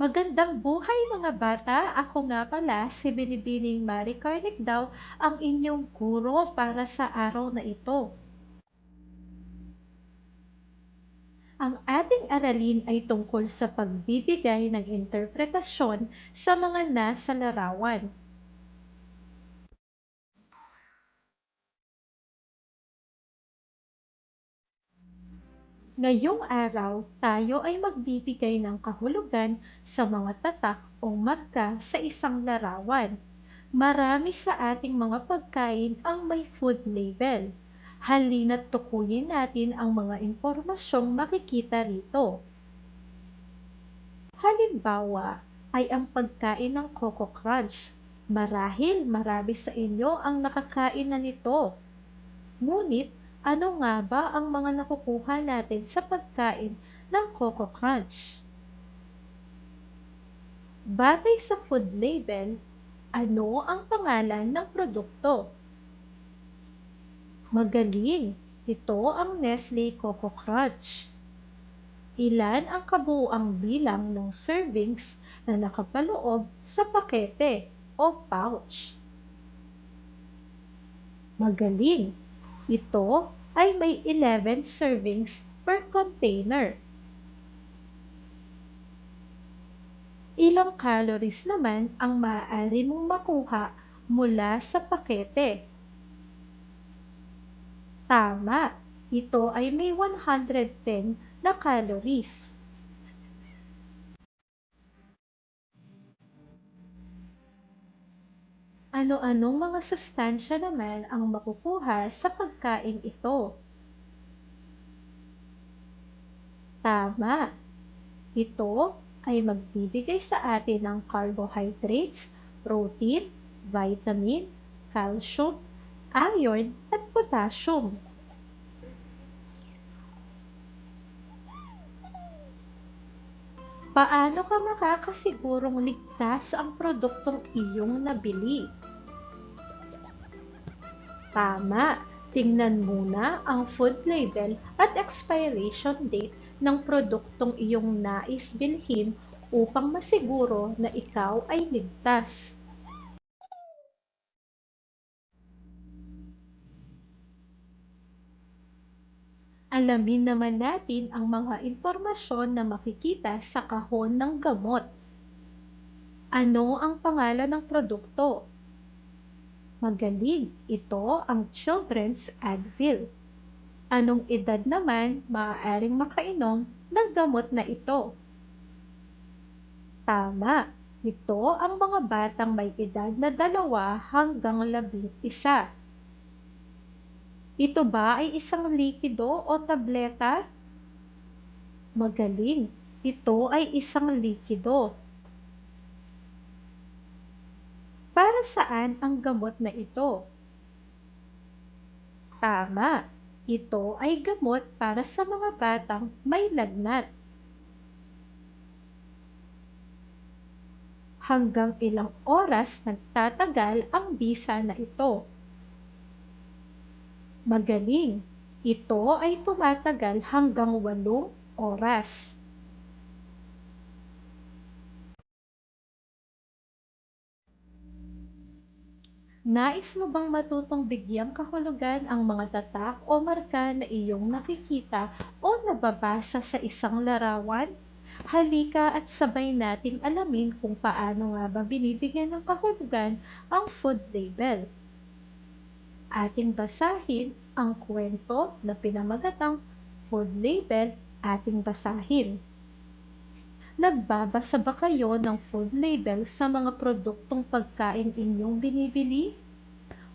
Magandang buhay mga bata! Ako nga pala si Binibining Marie Carnic daw ang inyong guro para sa araw na ito. Ang ating aralin ay tungkol sa pagbibigay ng interpretasyon sa mga nasa larawan. Ngayong araw, tayo ay magbibigay ng kahulugan sa mga tatak o marka sa isang larawan. Marami sa ating mga pagkain ang may food label. Halina't tukuyin natin ang mga impormasyong makikita rito. Halimbawa ay ang pagkain ng Coco Crunch. Marahil marami sa inyo ang nakakain na nito. Ngunit ano nga ba ang mga nakukuha natin sa pagkain ng Coco Crunch? Batay sa food label, ano ang pangalan ng produkto? Magaling! Ito ang Nestle Coco Crunch. Ilan ang kabuuang bilang ng servings na nakapaloob sa pakete o pouch? Magaling! Ito ay may 11 servings per container. Ilang calories naman ang maaari mong makuha mula sa pakete? Tama, ito ay may 110 na calories. Ano-anong mga sustansya naman ang makukuha sa pagkain ito? Tama. Ito ay magbibigay sa atin ng carbohydrates, protein, vitamin, calcium, iron, at potassium. Paano ka makakasigurong ligtas ang produktong iyong nabili? Tama, tingnan muna ang food label at expiration date ng produktong iyong nais bilhin upang masiguro na ikaw ay ligtas. Alamin naman natin ang mga impormasyon na makikita sa kahon ng gamot. Ano ang pangalan ng produkto? Magaling, ito ang Children's Advil. Anong edad naman maaaring makainom ng gamot na ito? Tama, ito ang mga batang may edad na dalawa hanggang labing isa. Ito ba ay isang likido o tableta? Magaling, ito ay isang likido. Para saan ang gamot na ito? Tama, ito ay gamot para sa mga batang may lagnat. Hanggang ilang oras nagtatagal ang bisa na ito? Magaling! Ito ay tumatagal hanggang walong oras. Nais mo bang matutong bigyang kahulugan ang mga tatak o marka na iyong nakikita o nababasa sa isang larawan? Halika at sabay nating alamin kung paano nga ba binibigyan ng kahulugan ang food label. Ating basahin ang kwento na pinamagatang food label ating basahin. Nagbabasa ba kayo ng food label sa mga produktong pagkain inyong binibili?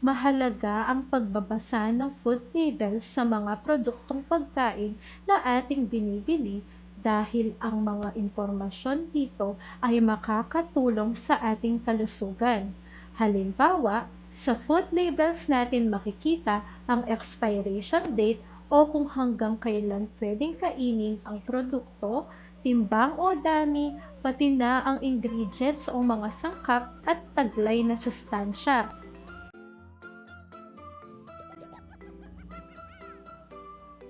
Mahalaga ang pagbabasa ng food label sa mga produktong pagkain na ating binibili dahil ang mga impormasyon dito ay makakatulong sa ating kalusugan. Halimbawa, sa food labels natin makikita ang expiration date o kung hanggang kailan pwedeng kainin ang produkto timbang o dami, pati na ang ingredients o mga sangkap at taglay na sustansya.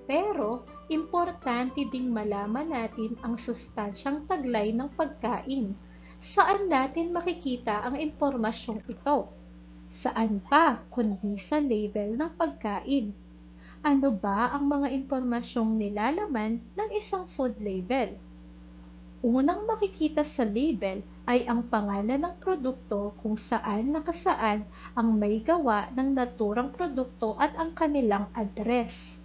Pero, importante ding malaman natin ang sustansyang taglay ng pagkain. Saan natin makikita ang impormasyong ito? Saan pa kundi sa label ng pagkain? Ano ba ang mga impormasyong nilalaman ng isang food label? Unang makikita sa label ay ang pangalan ng produkto kung saan nakasaad ang may gawa ng naturang produkto at ang kanilang address.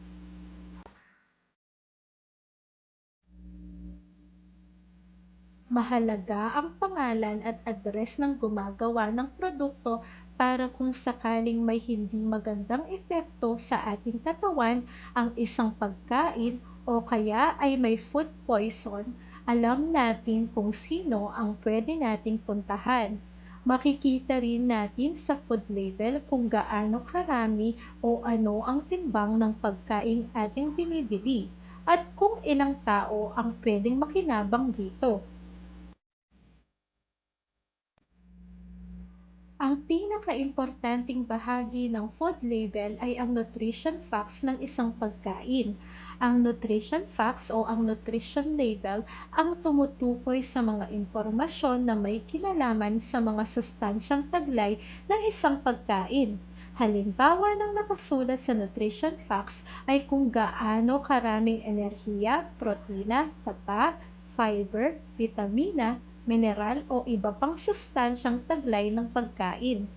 Mahalaga ang pangalan at address ng gumagawa ng produkto para kung sakaling may hindi magandang epekto sa ating katawan ang isang pagkain o kaya ay may food poison, alam natin kung sino ang pwede nating puntahan. Makikita rin natin sa food label kung gaano karami o ano ang timbang ng pagkain ating binibili at kung ilang tao ang pwedeng makinabang dito. Ang pinakaimportanteng bahagi ng food label ay ang nutrition facts ng isang pagkain. Ang nutrition facts o ang nutrition label ang tumutukoy sa mga impormasyon na may kinalaman sa mga sustansyang taglay ng isang pagkain. Halimbawa ng nakasulat sa nutrition facts ay kung gaano karaming enerhiya, protina, tata, fiber, vitamina, mineral o iba pang sustansyang taglay ng pagkain.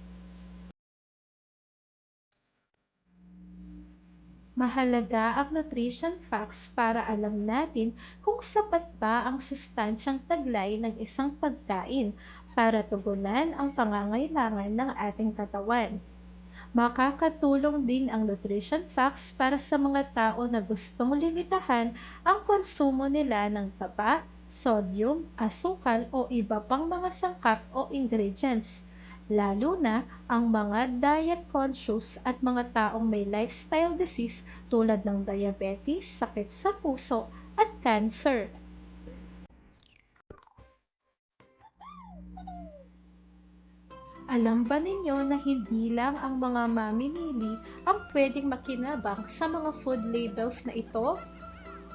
Mahalaga ang nutrition facts para alam natin kung sapat ba ang sustansyang taglay ng isang pagkain para tugunan ang pangangailangan ng ating katawan. Makakatulong din ang nutrition facts para sa mga tao na gustong limitahan ang konsumo nila ng taba, sodium, asukal o iba pang mga sangkap o ingredients, lalo na ang mga diet conscious at mga taong may lifestyle disease tulad ng diabetes, sakit sa puso at cancer. Alam ba ninyo na hindi lang ang mga mamimili ang pwedeng makinabang sa mga food labels na ito?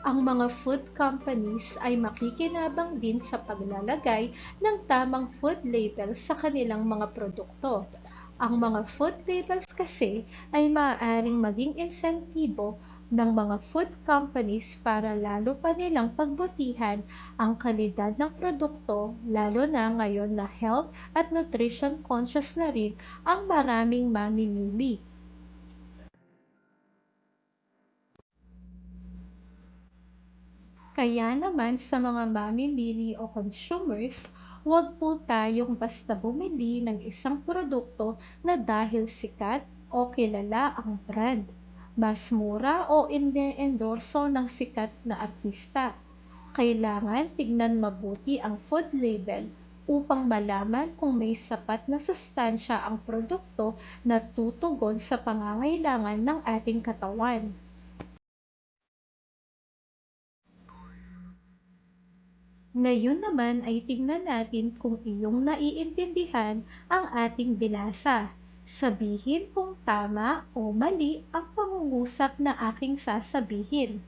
Ang mga food companies ay makikinabang din sa paglalagay ng tamang food labels sa kanilang mga produkto. Ang mga food labels kasi ay maaaring maging insentibo ng mga food companies para lalo pa nilang pagbutihan ang kalidad ng produkto lalo na ngayon na health at nutrition conscious na rin ang maraming mamimili. Kaya naman sa mga mamimili o consumers, huwag po tayong basta bumili ng isang produkto na dahil sikat o kilala ang brand, mas mura o ine-endorso ng sikat na artista. Kailangan tignan mabuti ang food label upang malaman kung may sapat na sustansya ang produkto na tutugon sa pangangailangan ng ating katawan. Ngayon naman ay tingnan natin kung iyong naiintindihan ang ating binasa. Sabihin kung tama o mali ang pangungusap na aking sasabihin.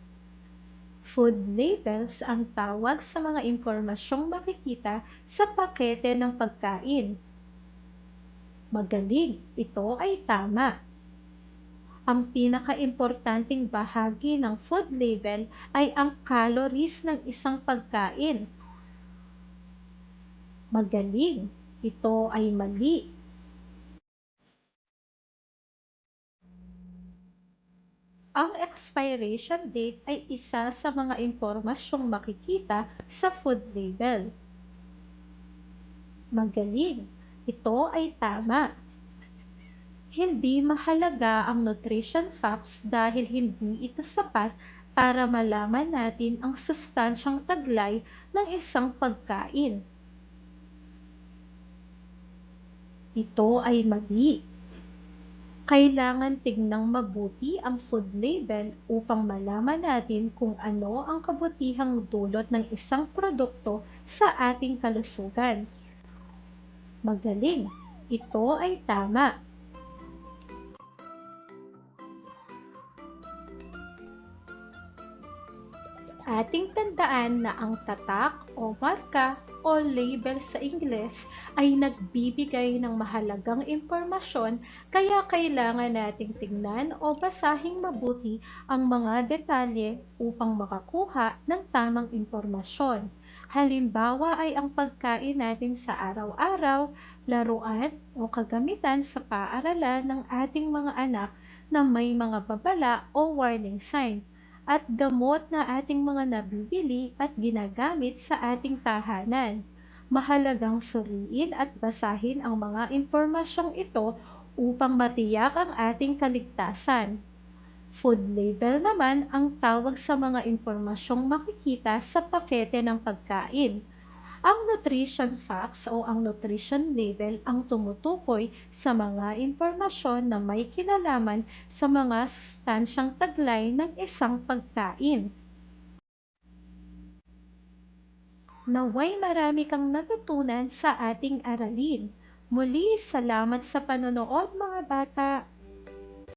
Food labels ang tawag sa mga impormasyong makikita sa pakete ng pagkain. Magaling, ito ay tama. Ang pinakaimportanteng bahagi ng food label ay ang calories ng isang pagkain Magaling. Ito ay mali. Ang expiration date ay isa sa mga impormasyong makikita sa food label. Magaling. Ito ay tama. Hindi mahalaga ang nutrition facts dahil hindi ito sapat para malaman natin ang sustansyang taglay ng isang pagkain. Ito ay mali. Kailangan tignang mabuti ang food label upang malaman natin kung ano ang kabutihang dulot ng isang produkto sa ating kalusugan. Magaling! Ito ay tama. Ating tandaan na ang tatak o marka o label sa Ingles ay nagbibigay ng mahalagang impormasyon kaya kailangan nating tingnan o basahing mabuti ang mga detalye upang makakuha ng tamang impormasyon. Halimbawa ay ang pagkain natin sa araw-araw, laruan o kagamitan sa paaralan ng ating mga anak na may mga babala o warning sign at gamot na ating mga nabibili at ginagamit sa ating tahanan. Mahalagang suriin at basahin ang mga impormasyong ito upang matiyak ang ating kaligtasan. Food label naman ang tawag sa mga impormasyong makikita sa pakete ng pagkain. Ang nutrition facts o ang nutrition label ang tumutukoy sa mga impormasyon na may kinalaman sa mga sustansyang taglay ng isang pagkain. Naway marami kang natutunan sa ating aralin. Muli, salamat sa panonood mga bata.